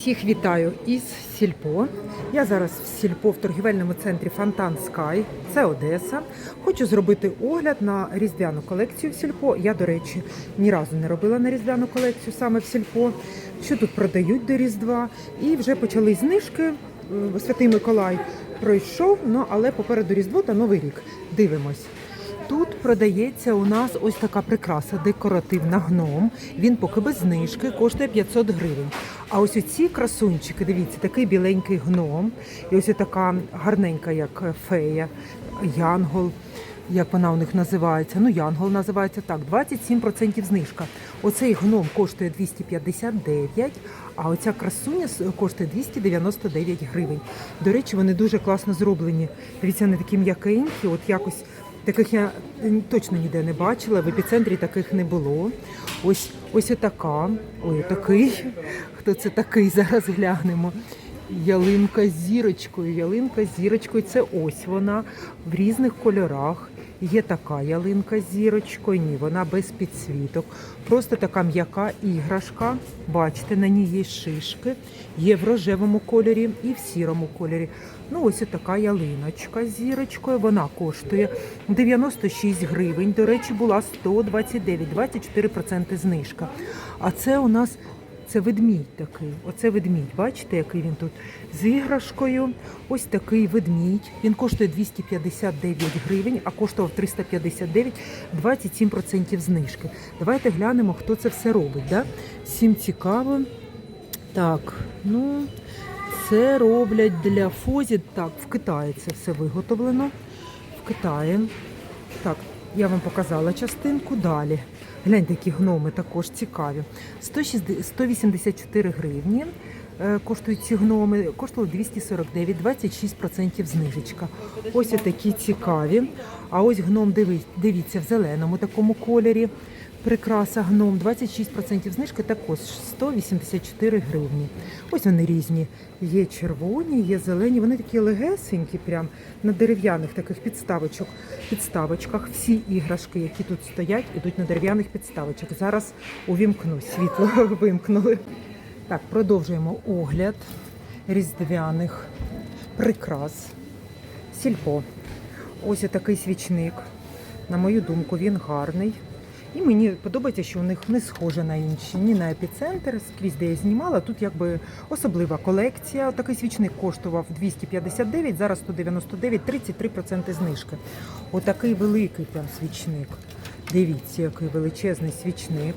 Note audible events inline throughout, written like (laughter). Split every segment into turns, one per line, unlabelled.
Всіх вітаю із Сільпо. Я зараз в Сільпо в торгівельному центрі Фонтан Скай. Це Одеса. Хочу зробити огляд на різдвяну колекцію в Сільпо. Я, до речі, ні разу не робила на різдвяну колекцію саме в Сільпо. Що тут продають до Різдва. І вже почали знижки. Е, Святий Миколай пройшов, ну але попереду Різдво та Новий рік. Дивимось. Тут продається у нас ось така прикраса декоративна гном. Він поки без знижки коштує 500 гривень. А ось оці красунчики, дивіться, такий біленький гном, і ось така гарненька, як фея, янгол. Як вона у них називається? Ну, янгол називається так, 27% знижка. Оцей гном коштує 259, а оця красуня коштує 299 гривень. До речі, вони дуже класно зроблені. Дивіться, вони такі м'якенькі, от якось Таких я е, точно ніде не бачила, в епіцентрі таких не було. Ось ось отака, ой, такий. Хто це такий? Зараз глянемо. Ялинка з зірочкою. Ялинка з зірочкою. Це ось вона в різних кольорах. Є така ялинка з зірочкою, ні, вона без підсвіток. Просто така м'яка іграшка. Бачите, на ній є шишки, є в рожевому кольорі і в сірому кольорі. Ну, ось така ялиночка з зірочкою. Вона коштує 96 гривень. До речі, була 129, 24% знижка. А це у нас це ведмідь такий. Оце ведмідь. Бачите, який він тут з іграшкою. Ось такий ведмідь. Він коштує 259 гривень, а коштував 359, 27% знижки. Давайте глянемо, хто це все робить. Да? Всім цікаво. Так, ну це роблять для Фозі. Так, в Китаї це все виготовлено. В Китаї. Так, я вам показала частинку далі. Гляньте, які гноми також цікаві. 184 гривні е, коштують ці гноми, коштували 249, 26% знижечка. Ось такі цікаві. А ось гном, дивіться, в зеленому такому кольорі. Прикраса гном 26% знижки, також 184 гривні. Ось вони різні. Є червоні, є зелені. Вони такі легесенькі, прям на дерев'яних таких підставочок, підставочках. Всі іграшки, які тут стоять, ідуть на дерев'яних підставочок. Зараз увімкну світло (laughs) вимкнули. Так, продовжуємо огляд різдвяних прикрас. Сільпо. Ось такий свічник. На мою думку, він гарний. І мені подобається, що у них не схоже на інші, ні на епіцентр, скрізь де я знімала. Тут якби особлива колекція. Такий свічник коштував 259, зараз 199, 33% знижки. Отакий великий прям свічник. Дивіться, який величезний свічник.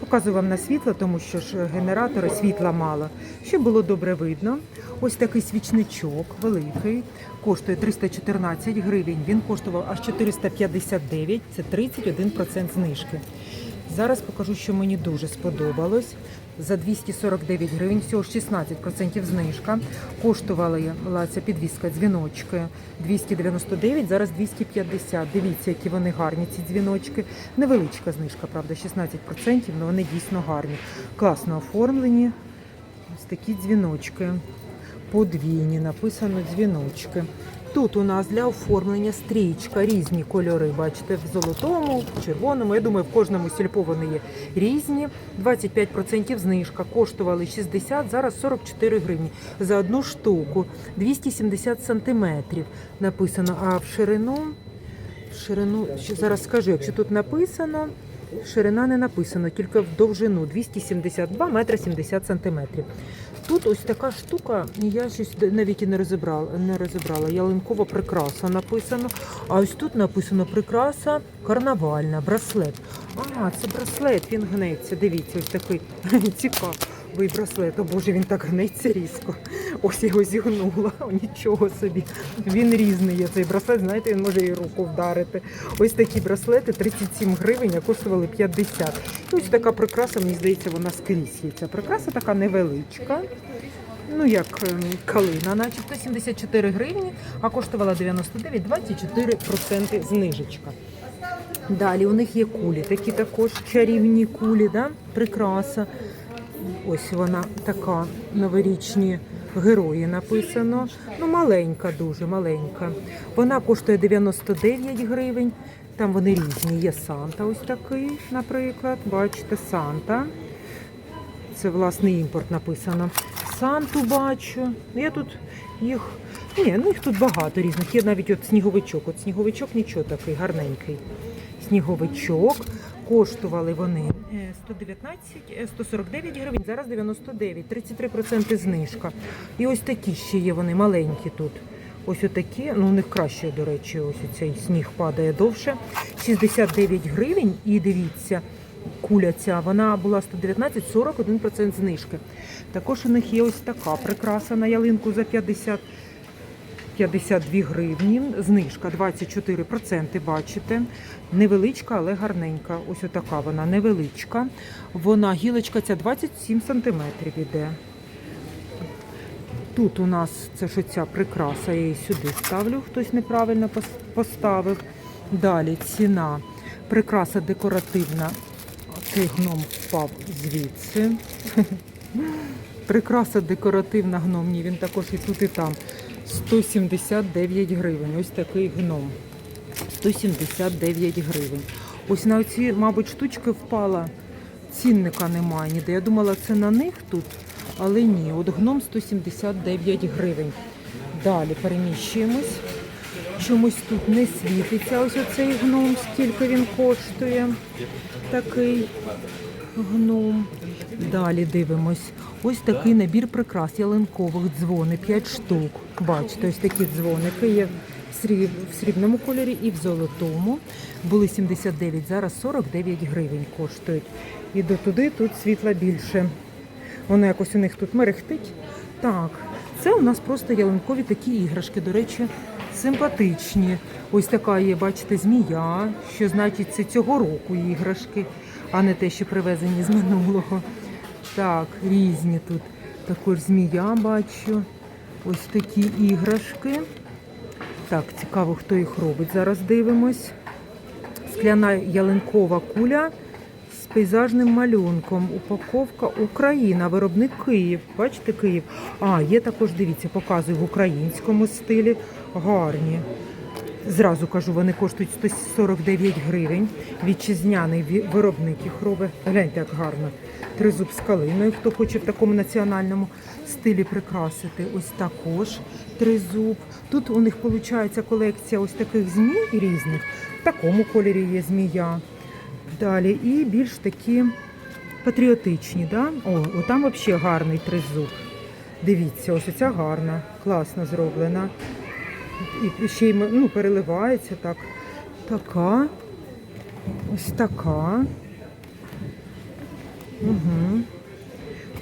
Показую вам на світло, тому що ж генератора світла мало. Щоб було добре видно. Ось такий свічничок великий, коштує 314 гривень. Він коштував аж 459, це 31% знижки. Зараз покажу, що мені дуже сподобалось. За 249 гривень, всього ж 16% знижка. Коштувала ця підвіска дзвіночки 299, зараз 250. Дивіться, які вони гарні, ці дзвіночки. Невеличка знижка, правда, 16%, але вони дійсно гарні. Класно оформлені. Ось такі дзвіночки. Подвійні, написано дзвіночки. Тут у нас для оформлення стрічка, різні кольори. Бачите, в золотому, в червоному. Я думаю, в кожному сільпо вони є різні. 25% знижка. Коштували 60, зараз 44 гривні за одну штуку. 270 сантиметрів написано. А в ширину, в ширину, зараз скажу, якщо тут написано. Ширина не написано, тільки в довжину 272 метри 70 сантиметрів. Тут ось така штука, я щось навіть і не розібрала, не розібрала. Ялинкова прикраса написано. А ось тут написано прикраса карнавальна, браслет. А, це браслет, він гнеться. Дивіться, ось такий (laughs) цікавий браслет. О Боже, він так гнеться різко. Ось його зігнула. (laughs) Нічого собі. Він різний є цей браслет, знаєте, він може і руку вдарити. Ось такі браслети 37 гривень, а коштували 50. І ось така прикраса, мені здається, вона скрізь є. Ця прикраса така невеличка. Ну, як ем, калина, начебто 74 гривні, а коштувала 99, 24% знижечка. Далі у них є кулі, такі також чарівні кулі, да? прикраса. Ось вона така новорічні герої написано. Ну, маленька, дуже маленька. Вона коштує 99 гривень. Там вони різні. Є Санта, ось такий, наприклад. Бачите, Санта. Це власний імпорт написано. Санту бачу. Я тут їх. Ні, ну їх тут багато різних. Є навіть от сніговичок. От сніговичок нічого такий, гарненький. Сніговичок. Коштували вони е, 119, е, 149 гривень, зараз 99, 33% знижка. І ось такі ще є вони маленькі тут. Ось отакі, ну у них краще, до речі, ось цей сніг падає довше. 69 гривень. І дивіться, куля ця, вона була 119, 41% знижки. Також у них є ось така прикраса на ялинку за 50 52 гривні, знижка 24%, бачите. Невеличка, але гарненька. Ось отака вона невеличка. Вона гілочка ця 27 сантиметрів іде. Тут у нас це ж ця прикраса, я її сюди ставлю, хтось неправильно поставив. Далі ціна. Прикраса декоративна. Цей гном впав звідси. (laughs) Прикраса декоративна гном. Ні, він також і тут, і там. 179 гривень. Ось такий гном. 179 гривень. Ось на ці, мабуть, штучки впала. Цінника немає ніде. Я думала, це на них тут, але ні. От гном 179 гривень. Далі переміщуємось. Чомусь тут не світиться. Ось оцей гном, скільки він коштує. Такий гном. Далі дивимось. Ось такий набір прикрас ялинкових дзвони, 5 штук. Бачите, ось такі дзвоники є в срібному кольорі і в золотому. Були 79, зараз 49 гривень коштують. І до туди тут світла більше. Воно якось у них тут мерехтить. Так, це у нас просто ялинкові такі іграшки. До речі, симпатичні. Ось така є, бачите, змія, що значить це цього року іграшки, а не те, що привезені з минулого. Так, різні тут. Також змія бачу. Ось такі іграшки. Так, цікаво, хто їх робить. Зараз дивимось. Скляна ялинкова куля з пейзажним малюнком. Упаковка Україна, виробник Київ. Бачите, Київ. А, є також, дивіться, показую в українському стилі. Гарні. Зразу кажу, вони коштують 149 гривень. Вітчизняний ві- виробник їх робить. Гляньте, як гарно. Тризуб з калиною, хто хоче в такому національному стилі прикрасити. Ось також тризуб. Тут у них виходить колекція ось таких змій різних. В такому кольорі є змія. Далі і більш такі патріотичні. Да? О, там взагалі гарний тризуб. Дивіться, ось ця гарна, класно зроблена. І ще й ну, переливається так. Така. Ось така. Угу.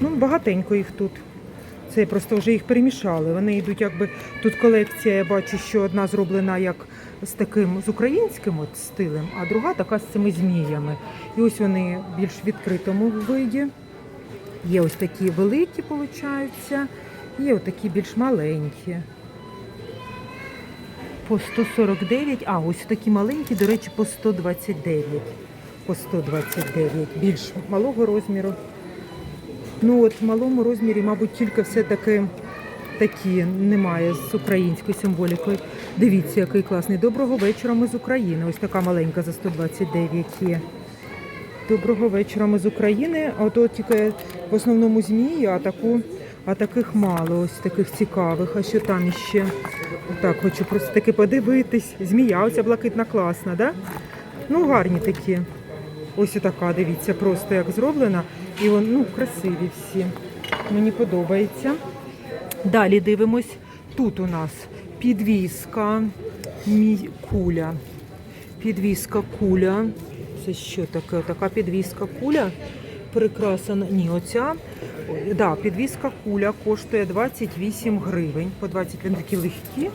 Ну, багатенько їх тут. Це просто вже їх перемішали. Вони йдуть якби. Тут колекція, я бачу, що одна зроблена як з таким з українським от стилем, а друга така з цими зміями. І ось вони більш в відкритому виді. Є ось такі великі, виходить, є ось такі більш маленькі. По 149, а ось такі маленькі, до речі, по 129. По 129, більш малого розміру. Ну от в малому розмірі, мабуть, тільки все-таки такі немає з українською символікою. Дивіться, який класний. Доброго вечора, ми з України. Ось така маленька за 129 є. Доброго вечора, ми з України. А от тільки в основному змії, а таку, а таких мало, ось таких цікавих. А що там іще? Так, хочу просто таки подивитись. Змія, оця блакитна класна, да? Ну, гарні такі. Ось така, дивіться, просто як зроблена. І вон, ну, красиві всі. Мені подобається. Далі дивимось. Тут у нас підвіска, мі... куля. Підвіска куля. Це що таке? Така підвіска куля. Прикрасана. Ні, оця. Ой, Да, підвіска куля коштує 28 гривень. По 20 він такі легкі,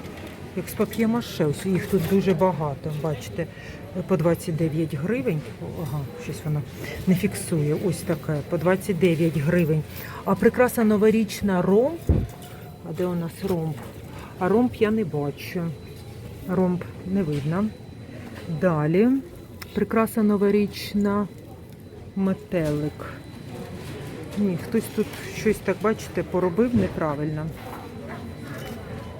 як з пап'є-маше. Їх тут дуже багато. Бачите, по 29 гривень. Ага, щось воно не фіксує. Ось таке, по 29 гривень. А прикраса новорічна ромб. А де у нас ромб? А ромб я не бачу. Ромб не видно. Далі прикраса новорічна метелик. Ні, хтось тут щось так, бачите, поробив неправильно.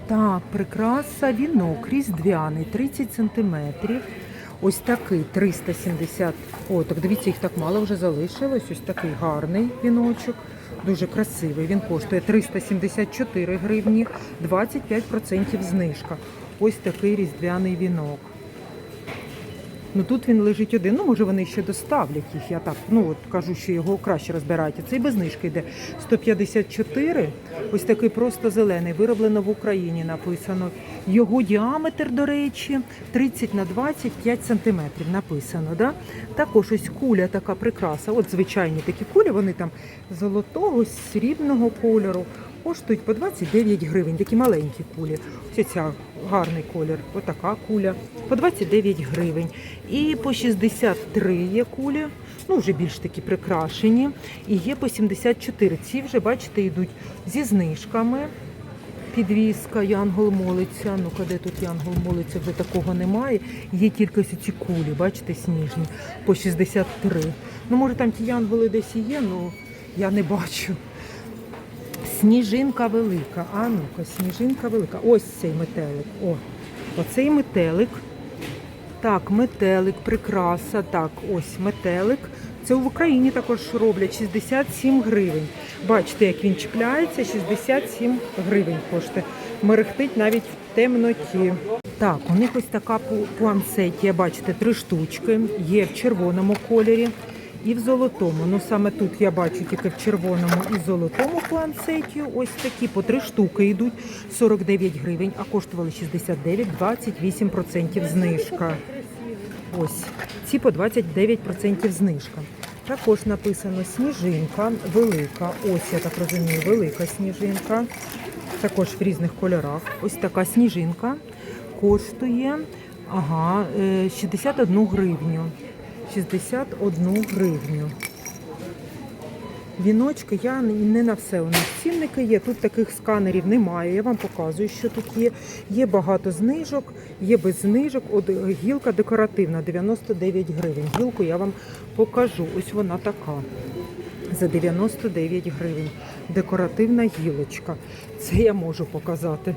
Так, прикраса вінок різдвяний, 30 сантиметрів. Ось такий 370. О, так дивіться, їх так мало вже залишилось. Ось такий гарний віночок. Дуже красивий. Він коштує 374 гривні, 25% знижка. Ось такий різдвяний вінок. Ну тут він лежить один. Ну, може, вони ще доставлять їх. Я так ну от кажу, що його краще розбирають. А Цей без знижки йде 154. Ось такий просто зелений, вироблено в Україні. Написано. Його діаметр, до речі, 30 на 25 сантиметрів. Написано. Да? Також ось куля така прикраса. От звичайні такі кулі, вони там золотого, срібного кольору. Коштують по 29 гривень, такі маленькі кулі. Ось ця гарний колір, отака куля, по 29 гривень. І по 63 є кулі, ну вже більш такі прикрашені. І є по 74. Ці вже, бачите, йдуть зі знижками. Підвіска, Янгол молиться. Ну, де тут Янгол молиться, вже такого немає. Є тільки ось ці кулі, бачите, сніжні, по 63. Ну, може, там ті янголи десь і є, але я не бачу. Сніжинка велика. А ну-ка, сніжинка велика. Ось цей метелик. О, оцей метелик. Так, метелик, прикраса. Так, ось метелик. Це в Україні також роблять 67 гривень. Бачите, як він чіпляється, 67 гривень коштує. Мерехтить навіть в темноті. Так, у них ось така пу- пуансетія, бачите, три штучки. Є в червоному кольорі і в золотому. Ну саме тут я бачу тільки в червоному і золотому пуансетію. Ось такі по три штуки йдуть 49 гривень, а коштували 69, 28% знижка. Ось ці по 29% знижка. Також написано сніжинка велика. Ось я так розумію, велика сніжинка. Також в різних кольорах. Ось така сніжинка коштує ага, е, 61 гривню. 61 гривню. Віночки я не- на все у нас цінники є. Тут таких сканерів немає. Я вам показую, що тут є. Є багато знижок, є без знижок. От гілка декоративна 99 гривень. Гілку я вам покажу. Ось вона така. За 99 гривень. Декоративна гілочка. Це я можу показати.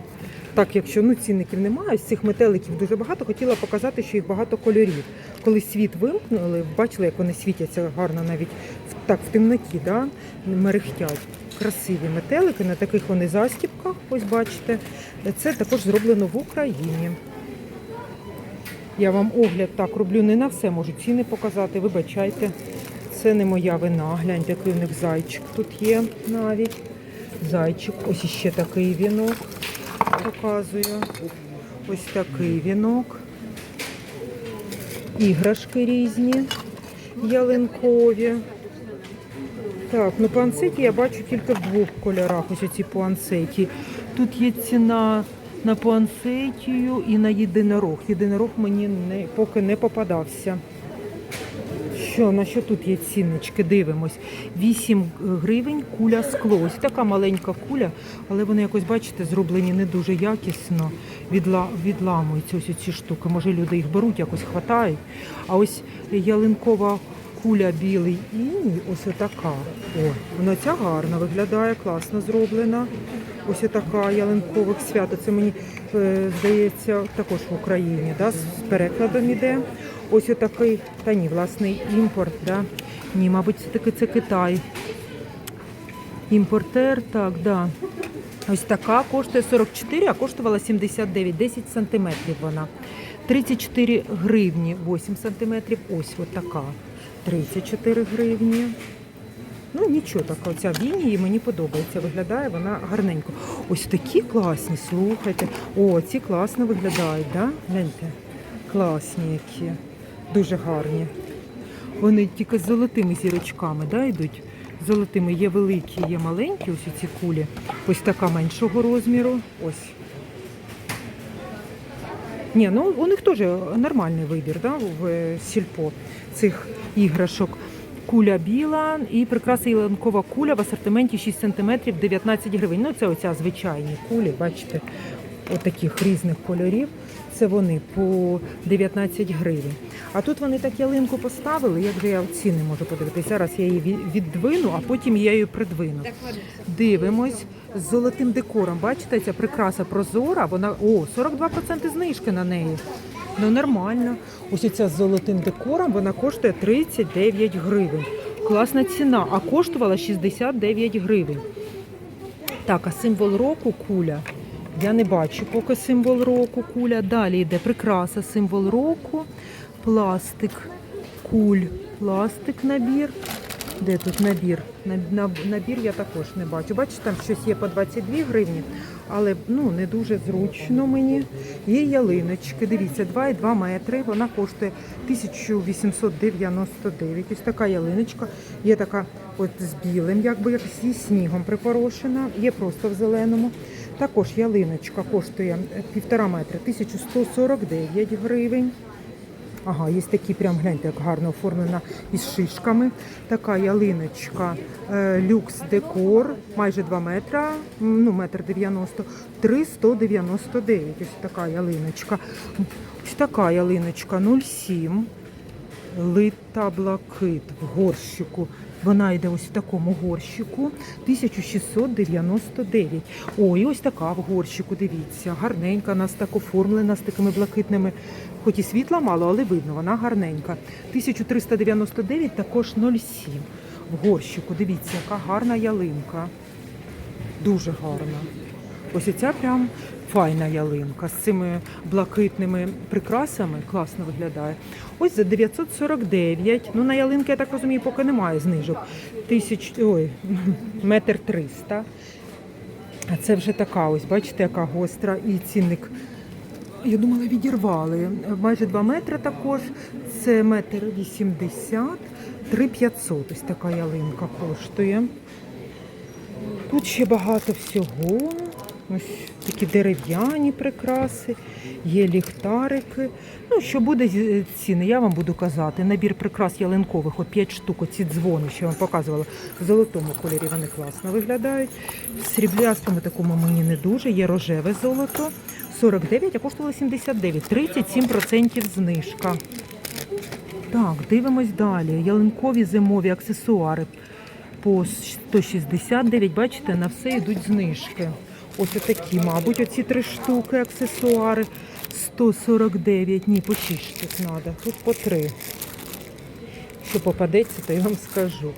Так, якщо ну цінників немає, з цих метеликів дуже багато. Хотіла показати, що їх багато кольорів. Коли світ вимкнули, бачили, як вони світяться гарно навіть так в темноті, да? мерехтять. Красиві метелики, на таких вони застіпках, ось бачите. Це також зроблено в Україні. Я вам огляд так роблю, не на все можу ціни показати, вибачайте. Це не моя вина. Гляньте, який у них зайчик тут є навіть. Зайчик. Ось іще такий вінок. Показую. Ось такий вінок. Іграшки різні, ялинкові. Так, ну пуансеті я бачу тільки в двох кольорах. Ось оці пуансеті. Тут є ціна на пуансетію і на єдинорог. Єдинорог мені не, поки не попадався. Що, на що тут є ціннички? Дивимось. 8 гривень куля скло. Ось така маленька куля, але вони якось, бачите, зроблені не дуже якісно. Відла, відламуються ось ці штуки. Може, люди їх беруть, якось хватають. А ось ялинкова куля білий іній, ось така. О, вона ця гарна виглядає, класно зроблена. Ось така ялинкових свято. Це мені е, здається також в Україні, да, з перекладом іде. Ось отакий, та ні, власний імпорт, да? Ні, мабуть, все-таки це Китай. Імпортер, так, да. Ось така коштує 44, а коштувала 79, 10 сантиметрів вона. 34 гривні, 8 сантиметрів. Ось така. 34 гривні. Ну нічого така, оця Вінії мені подобається. Виглядає вона гарненько. Ось такі класні, слухайте. О, ці класно виглядають, да? Гляньте. Класні які. Дуже гарні. Вони тільки з золотими зірочками да, йдуть. Золотими є великі, є маленькі, ось ці кулі. Ось така меншого розміру. Ось. Ні, ну у них теж нормальний вибір да, в сільпо цих іграшок. Куля біла і прикраса ялинкова куля в асортименті 6 см 19 гривень. Ну, це оця звичайні кулі, бачите, отаких різних кольорів. Це вони по 19 гривень. А тут вони так ялинку поставили, як же я ціни можу подивитися. Зараз я її віддвину, а потім я її придвину. Дивимось з золотим декором. Бачите, ця прикраса прозора, вона о, 42% знижки на неї. Ну нормально. Ось ця з золотим декором вона коштує 39 гривень. Класна ціна, а коштувала 69 гривень. Так, а символ року куля. Я не бачу поки символ року куля. Далі йде прикраса, символ року, пластик, куль, пластик набір. Де тут набір? На- на- Набір я також не бачу. Бачите, там щось є по 22 гривні, але ну, не дуже зручно мені. Є ялиночки, дивіться, 2,2 метри. Вона коштує 1899. Ось така ялиночка. Є така от з білим, якби як зі снігом припорошена, є просто в зеленому. Також ялиночка коштує е, півтора метра, 1149 гривень. Ага, є такі прям гляньте, як гарно оформлена із шишками. Така ялиночка е, люкс декор, майже 2 метра, ну метр 90, 399. Ось така ялиночка. Ось така ялиночка 0,7. Лита блакит в горщику. Вона йде ось в такому горщику 1699. О, і ось така в горщику, дивіться, гарненька, у нас так оформлена з такими блакитними, хоч і світла мало, але видно, вона гарненька. 1399 також 0,7 в горщику. Дивіться, яка гарна ялинка. Дуже гарна. Ось ця прям файна ялинка з цими блакитними прикрасами. Класно виглядає. Ось за 949. Ну, на ялинки, я так розумію, поки немає знижок. Тисяч, ой, (laughs) метр триста. А це вже така, ось, бачите, яка гостра і цінник. Я думала, відірвали. Майже 2 метри також. Це метр 80, 3500. Ось така ялинка коштує. Тут ще багато всього. Ось такі дерев'яні прикраси, є ліхтарики. Ну, що буде ціни, я вам буду казати. Набір прикрас ялинкових, от 5 штук, оці дзвони, що я вам показувала. В золотому кольорі вони класно виглядають. В сріблястому такому мені не дуже. Є рожеве золото. 49, а коштувало 79. 37% знижка. Так, дивимось далі. Ялинкові зимові аксесуари по 169. Бачите, на все йдуть знижки. Ось такі, мабуть, оці три штуки аксесуари 149. Ні, по 6 штук треба. Тут по 3. Що попадеться, то я вам скажу.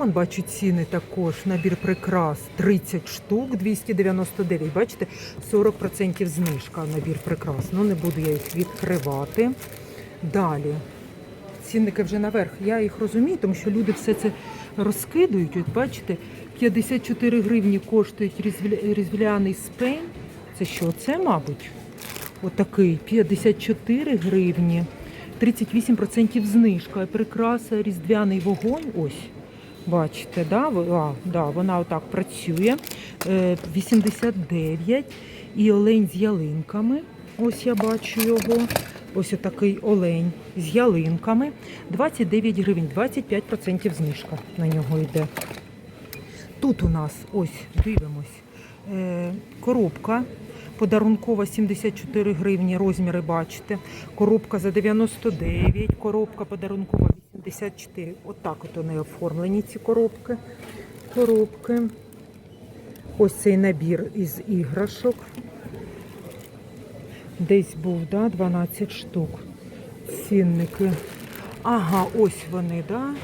Вон бачу ціни також. Набір прикрас 30 штук, 299. Бачите, 40% знижка набір прикрас. Ну не буду я їх відкривати. Далі. Цінники вже наверх. Я їх розумію, тому що люди все це розкидують. От бачите, 54 гривні коштують різдвяний спень. Це що? Це, мабуть, отакий 54 гривні, 38% знижка. Прикраса різдвяний вогонь. Ось. Бачите, да? А, да, вона отак працює. Е, 89. І олень з ялинками. Ось я бачу його. Ось отакий олень з ялинками. 29 гривень, 25% знижка на нього йде. Тут у нас ось дивимось. Е, коробка подарункова 74 гривні, розміри бачите. Коробка за 99, коробка подарункова 84. Отак от вони оформлені, ці коробки. Коробки. Ось цей набір із іграшок. Десь був, да, 12 штук. Цінники. Ага, ось вони, да?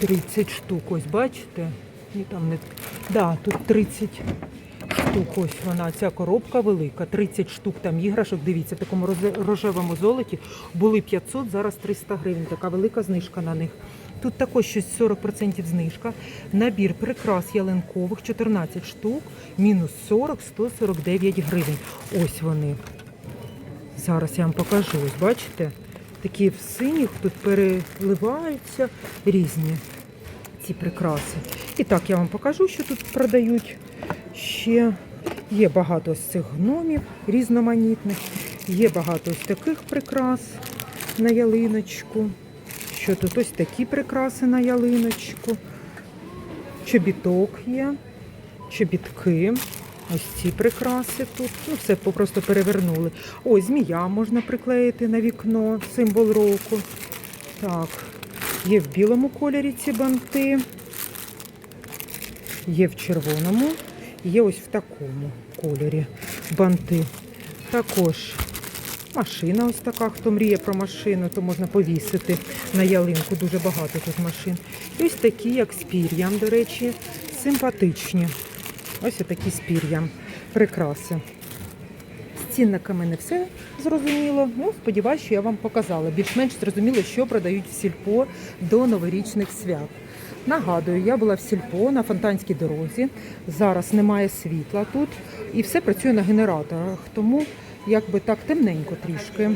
30 штук, ось бачите? Ні, там не... Да, тут 30 штук, ось вона, ця коробка велика, 30 штук там іграшок, дивіться, в такому рожевому золоті. Були 500, зараз 300 гривень, така велика знижка на них. Тут також щось 40% знижка. Набір прикрас ялинкових, 14 штук, мінус 40, 149 гривень. Ось вони. Зараз я вам покажу. Ось бачите? Такі в синіх тут переливаються різні ці прикраси. І так я вам покажу, що тут продають. Ще є багато з цих гномів різноманітних. Є багато ось таких прикрас на ялиночку. Що тут ось такі прикраси на ялиночку. Чобіток є, чобітки. Ось ці прикраси тут. Ну, все просто перевернули. Ось змія можна приклеїти на вікно, символ року. Так, є в білому кольорі ці банти. Є в червоному, є ось в такому кольорі банти. Також Машина ось така, хто мріє про машину, то можна повісити на ялинку. Дуже багато тут машин. І ось такі, як з пір'ям, до речі, симпатичні. Ось такі з пір'ям. Прикраси. Цінниками не все зрозуміло. Ну, сподіваюся, що я вам показала. Більш-менш зрозуміло, що продають в сільпо до новорічних свят. Нагадую, я була в сільпо на фонтанській дорозі. Зараз немає світла тут і все працює на генераторах. Тому якби так темненько трішки.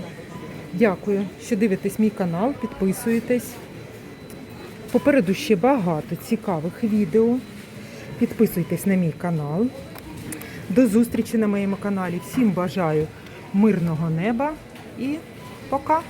Дякую, що дивитесь мій канал, підписуєтесь. Попереду ще багато цікавих відео. Підписуйтесь на мій канал. До зустрічі на моєму каналі. Всім бажаю мирного неба і пока!